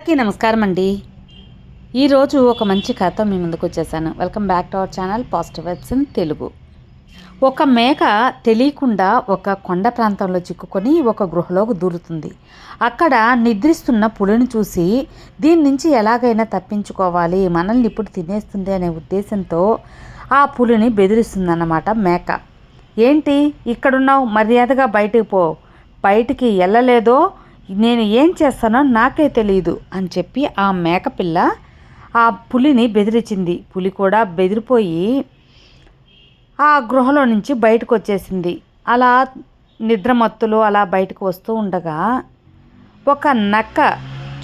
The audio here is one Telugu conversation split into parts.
అందరికీ నమస్కారం అండి ఈరోజు ఒక మంచి కథ మీ ముందుకు వచ్చేసాను. Welcome back to our channel positive vibes in Telugu ఒక మేక తెలియకుండా ఒక కొండ ప్రాంతంలో చిక్కుకొని ఒక గృహలోకి దూరుతుంది. అక్కడ నిద్రిస్తున్న పులిని చూసి దీని నుంచి ఎలాగైనా తప్పించుకోవాలి మనల్ని ఇప్పుడు తినేస్తుంది అనే ఉద్దేశంతో ఆ పులిని బెదిరిస్తుందన్నమాట మేక. ఏంటి? ఇక్కడున్నావు మర్యాదగా బయటకు పో. బయటికి వెళ్ళలేదో నేను ఏం చేస్తానో నాకే తెలియదు అని చెప్పి ఆ మేకపిల్ల ఆ పులిని బెదిరించింది. పులి కూడా బెదిరిపోయి ఆ గృహలో నుంచి బయటకు వచ్చేసింది. అలా నిద్రమత్తులు అలా బయటకు వస్తూ ఉండగా ఒక నక్క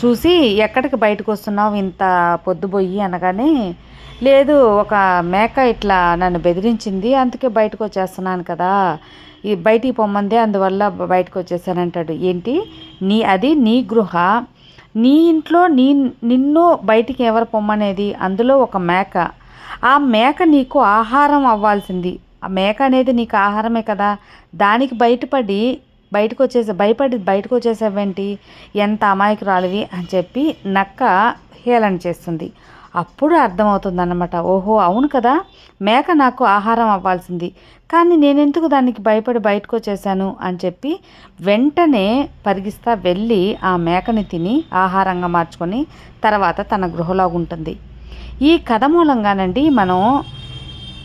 చూసి ఎక్కడికి బయటకు వస్తున్నావు? ఇంత పొద్దుపోయి అనగానే లేదు ఒక మేక ఇట్లా నన్ను బెదిరించింది అందుకే బయటకు వచ్చేస్తున్నాను కదా. ఈ బయటికి పొమ్మందే అందువల్ల బయటకు వచ్చేసానంటాడు ఏంటి? నీ అది నీ గృహ. నీ ఇంట్లో నీ నిన్ను బయటికి ఎవరు పొమ్మనేది? అందులో ఒక మేక. ఆ మేక నీకు ఆహారం అవ్వాల్సింది. ఆ మేక అనేది నీకు ఆహారమే కదా. దానికి బయటపడి బయటకు వచ్చేసి భయపడి బయటకు వచ్చేసావేంటి? ఎంత అమాయకురాలివి అని చెప్పి నక్క హేళన చేస్తుంది. అప్పుడు అర్థమవుతుంది అన్నమాట ఓహో అవును కదా మేక నాకు ఆహారం అవ్వాల్సింది. కానీ నేనెందుకు దానికి భయపడి బయటకు వచ్చేసాను అని చెప్పి వెంటనే పరిగిస్తా వెళ్ళి ఆ మేకని తిని ఆహారంగా మార్చుకొని తర్వాత తన గృహలో ఉంటుంది ఈ కథ మూలంగానండి మనం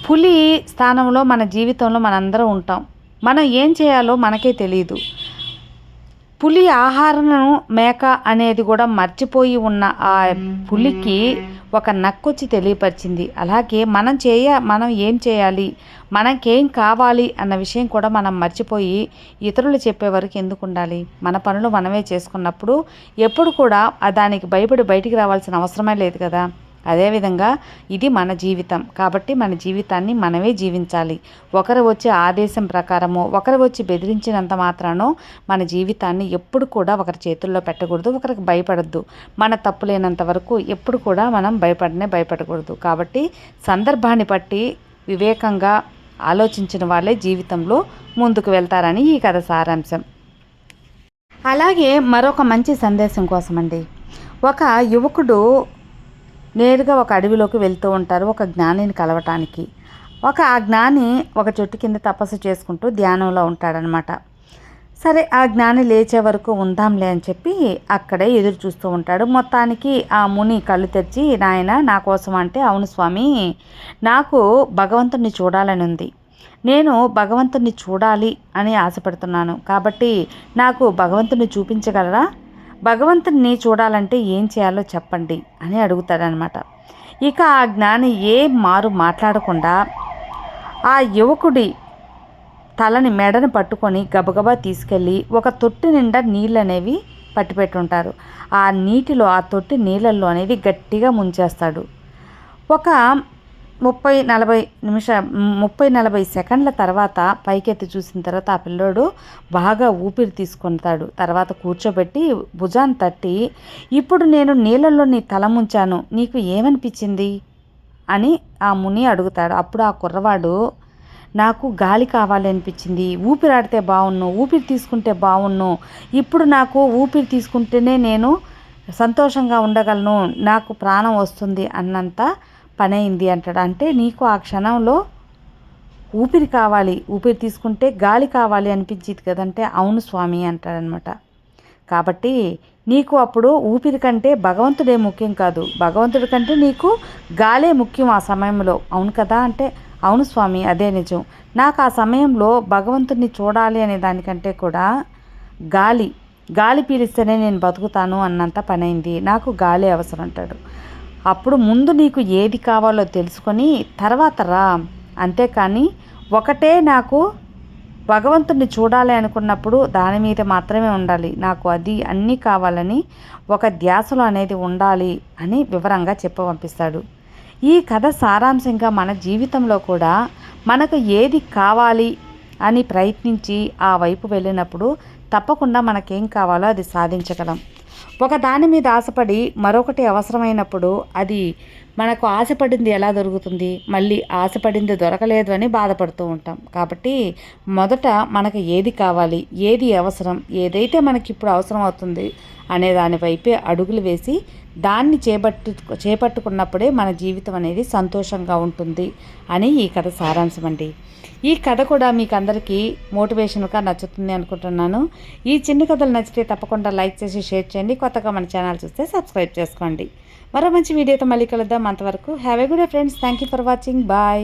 పులి స్థానంలో మన జీవితంలో మనందరం ఉంటాం. మనం ఏం చేయాలో మనకే తెలియదు పులి ఆహారం మేక అనేది కూడా మర్చిపోయి ఉన్న ఆ పులికి ఒక నక్కొచ్చి తెలియపరిచింది. అలాగే మనం చేయ మనం ఏం చేయాలి? మనకేం కావాలి? అన్న విషయం కూడా మనం మర్చిపోయి ఇతరులు చెప్పే వరకు ఎందుకు ఉండాలి? మన పనులు మనమే చేసుకున్నప్పుడు ఎప్పుడు కూడా దానికి భయపడి బయటికి రావాల్సిన అవసరమే లేదు కదా. అదేవిధంగా ఇది మన జీవితం. కాబట్టి మన జీవితాన్ని మనమే జీవించాలి. ఒకరు వచ్చే ఆదేశం ప్రకారము ఒకరు వచ్చి బెదిరించినంత మాత్రానో మన జీవితాన్ని ఎప్పుడు కూడా ఒకరి చేతుల్లో పెట్టకూడదు ఒకరికి భయపడద్దు. మన తప్పు లేనంత వరకు ఎప్పుడు కూడా మనం భయపడనే భయపడకూడదు. కాబట్టి సందర్భాన్ని బట్టి వివేకంగా ఆలోచించిన వాళ్ళే జీవితంలో ముందుకు వెళ్తారని ఈ కథ సారాంశం. అలాగే మరొక మంచి సందేశం కోసమండి. ఒక యువకుడు నేరుగా ఒక అడవిలోకి వెళ్తూ ఉంటారు ఒక జ్ఞానిని కలవటానికి. ఒక ఆ జ్ఞాని ఒక చెట్టు కింద తపస్సు చేసుకుంటూ ధ్యానంలో ఉంటాడనమాట. సరే ఆ జ్ఞాని లేచే వరకు ఉందాంలే అని చెప్పి అక్కడే ఎదురు చూస్తూ ఉంటాడు. మొత్తానికి ఆ ముని కళ్ళు తెరిచి నాయన నా కోసం అంటే అవును స్వామి నాకు భగవంతుని చూడాలని ఉంది. నేను భగవంతుని చూడాలి అని ఆశపడుతున్నాను. కాబట్టి నాకు భగవంతుని చూపించగలరా? భగవంతుని చూడాలంటే ఏం చేయాలో చెప్పండి అని అడుగుతాడనమాట. ఇక ఆ జ్ఞాని ఏ మారు మాట్లాడకుండా ఆ యువకుడి తలని మెడను పట్టుకొని గబగబా తీసుకెళ్ళి ఒక తొట్టి నిండా నీళ్ళు అనేవి పట్టిపెట్టుంటారు. ఆ నీటిలో ఆ తొట్టి నీళ్ళల్లో అనేది గట్టిగా ముంచేస్తాడు. ఒక ముప్పై నలభై నిమిష ముప్పై నలభై సెకండ్ల తర్వాత పైకెత్తి చూసిన తర్వాత ఆ పిల్లోడు బాగా ఊపిరి తీసుకుంటాడు. తర్వాత కూర్చోబెట్టి భుజాన్ని తట్టి ఇప్పుడు నేను నీళ్ళల్లో నీ తల ముంచాను నీకు ఏమనిపించింది? అని ఆ ముని అడుగుతాడు. అప్పుడు ఆ కుర్రవాడు నాకు గాలి కావాలి అనిపించింది ఊపిరాడితే బాగున్ను ఊపిరి తీసుకుంటే బాగున్ను ఇప్పుడు నాకు ఊపిరి తీసుకుంటేనే నేను సంతోషంగా ఉండగలను నాకు ప్రాణం వస్తుంది అన్నంత పని అయింది అంటాడు. అంటే నీకు ఆ క్షణంలో ఊపిరి కావాలి. ఊపిరి తీసుకుంటే గాలి కావాలి అనిపించింది కదంటే అవును స్వామి అంటాడనమాట కాబట్టి నీకు అప్పుడు ఊపిరి కంటే భగవంతుడే ముఖ్యం కాదు. భగవంతుడి కంటే నీకు గాలే ముఖ్యం ఆ సమయంలో. అవును కదా అంటే అవును స్వామి అదే నిజం. నాకు ఆ సమయంలో భగవంతుడిని చూడాలి అనే దానికంటే కూడా గాలి గాలి పీలిస్తేనే నేను బతుకుతాను అన్నంత పనైంది. నాకు గాలి అవసరం అంటాడు. అప్పుడు ముందు నీకు ఏది కావాలో తెలుసుకొని తర్వాత రా. అంతేకాని ఒకటే నాకు భగవంతుడిని చూడాలి అనుకున్నప్పుడు దాని మీద మాత్రమే ఉండాలి. నాకు అది అన్నీ కావాలని ఒక ధ్యాసలో అనేది ఉండాలి అని వివరంగా చెప్ప పంపిస్తాడు. ఈ కథ సారాంశంగా మన జీవితంలో కూడా మనకు ఏది కావాలి అని ప్రయత్నించి ఆ వైపు వెళ్ళినప్పుడు తప్పకుండా మనకేం కావాలో అది సాధించగలం. ఒక దాని మీద ఆశపడి మరొకటి అవసరమైనప్పుడు అది మనకు ఆశపడింది ఎలా దొరుకుతుంది? మళ్ళీ ఆశపడింది దొరకలేదు అని బాధపడుతూ ఉంటాం. కాబట్టి మొదట మనకు ఏది కావాలి? ఏది అవసరం? ఏదైతే మనకి ఇప్పుడు అవసరం అవుతుంది అనే దానివైపే అడుగులు వేసి దాన్ని చేపట్టు చేపట్టుకున్నప్పుడే మన జీవితం అనేది సంతోషంగా ఉంటుంది అని ఈ కథ సారాంశం అండి ఈ కథ కూడా మీకు అందరికీ మోటివేషన్గా నచ్చుతుంది అనుకుంటున్నాను. ఈ చిన్న కథలు నచ్చితే తప్పకుండా లైక్ చేసి షేర్ చేయండి. కొత్తగా మన ఛానల్ చూస్తే సబ్స్క్రైబ్ చేసుకోండి. మరో మంచి వీడియోతో మళ్ళీ కలుద్దాం. అంతవరకు have a good friends thank you for watching bye